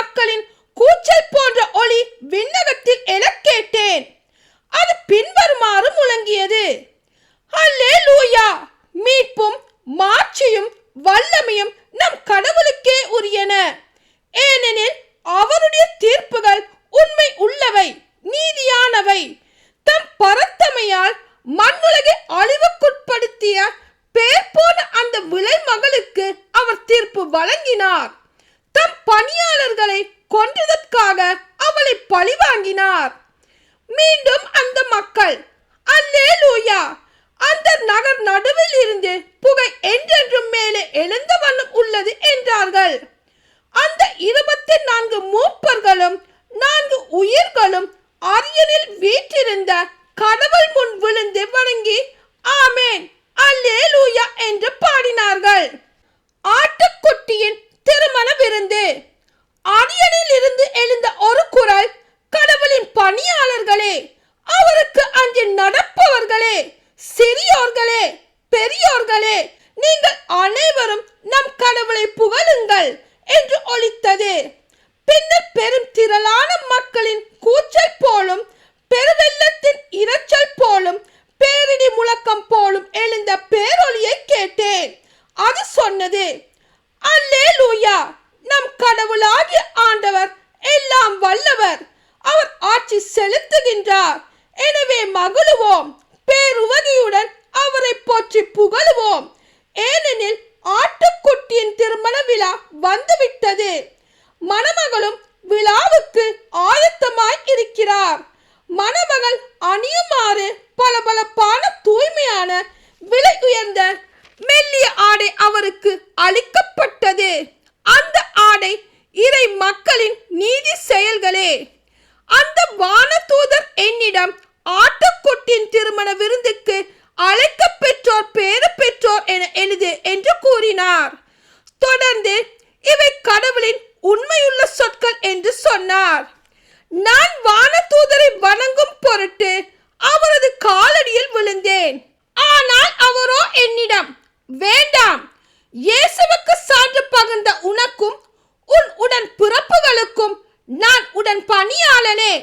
ஆட்களின் கூச்சல் போன்ற ஒளி விண்ணகத்தில் என கேட்டேன். அது பின்வருமாறு முழங்கியது. அல்லே லூயா மீட்பும் மாட்சியும் வல்லமையும் நம் கடவுளுக்கே உரியன. ஏனெனில் அவருடைய தீர்ப்புகள் உண்மை உள்ளவை நீதியானவை. தம் பரத்தமையால் மண்ணுலகை அழிவுக்குட்படுத்திய பேர் போன அந்த விலை மகளுக்கு அவர் தீர்ப்பு வழங்கினார். தம் பணியாளர்களை கொன்றதற்காக அவளை பழி வாங்கினார் மீண்டும் அந்த மக்கள் அல்லே லூயா அந்த நகர் நடுவில் இருந்து புகை என்றென்றும் மேலே எழுந்த வண்ணம் உள்ளது என்றார்கள். அந்த இருபத்தி நான்கு மூப்பர்களும் நான்கு உயிர்களும் அரியனில் வீற்றிருந்த கடவுள் முன் விழுந்து வணங்கி ஆமேன்! அல்லேலூயா! என்று பாடினார்கள். ஆட்டுக்குட்டியின் நீங்கள் அனைவரும் நம் கடவுளை புகழுங்கள் என்று ஒலித்தது. பின்னர் பெரும் திரளான மக்களின் கூச்சல் போலும் பெருவெள்ளத்தின் இரைச்சல் போலும் பேரிடி முழக்கம் போலும் எழுந்த பேரொலியை கேட்டேன். அது சொன்னது அல்லேலூயா! நம் கடவுளாகிய ஆண்டவர் எல்லாம் வல்லவர். அவர் ஆட்சி செலுத்துகின்றார். எனவே மகிழுவோம். பேருவதியுடன் அவரை போற்றி புகழுவோம் ஏனெனில் ஆட்டுக்குட்டியின் திருமண விழா வந்துவிட்டது மணமகளும் விழாவுக்கு ஆயத்தமாய் இருக்கிறார். மணமகள் அணியுமாறு பளபளப்பான தூய்மையான விலை உயர்ந்த மெல்லிய ஆடை அவருக்கு அளிக்கப்பட்டது. அந்த ஆடை இறை மக்களின் நீதி செயல்களே. அந்த வானதூதர் என்னிடம் ஆட்டுக்குட்டின் திருமண விருந்துக்கு அழைக்க பெற்றோர் பேர பெற்றோர் என எழுது என்று கூறினார். தொடர்ந்து இவை கடவுளின் உண்மையுள்ள சொற்கள் என்று சொன்னார். நான் வானதூதரை வணங்கும் பொருட்டு அவரது காலடியில் விழுந்தேன். ஆனால் அவரோ என்னிடம் வேண்டாம் இயேசுவுக்கு சான்று பகிர்ந்த உனக்கும் உன் உடன் பிறப்புகளுக்கும் நான் உடன் பணியாளனே.